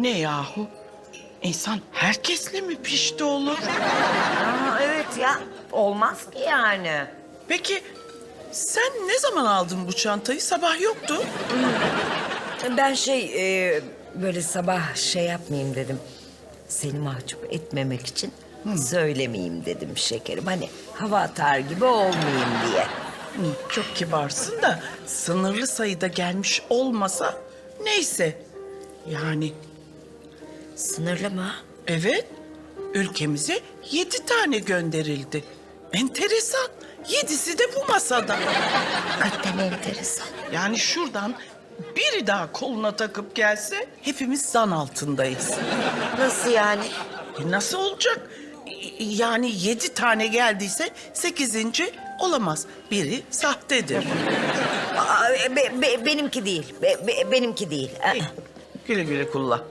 Ne yahu? İnsan herkesle mi pişti olur? Aa, evet ya. Olmaz ki yani. Peki sen ne zaman aldın bu çantayı? Sabah yoktu. Ben şey e, böyle sabah şey yapmayayım dedim. Seni mahcup etmemek için söylemeyeyim dedim şekerim. Hani hava atar gibi olmayayım diye. Hı, Çok kibarsın da sınırlı sayıda gelmiş olmasa neyse. Yani Sınırlı mı? evet ülkemize yedi tane gönderildi. Enteresan. Yedisi de bu masada. Hakikaten enteresan. Yani şuradan biri daha koluna takıp gelse hepimiz zan altındayız. Nasıl yani? E nasıl olacak? E, Yani yedi tane geldiyse sekizinci olamaz. Biri sahtedir. Aa, be- be- benimki değil. Be- be- benimki değil. Aa, Güle güle kullan.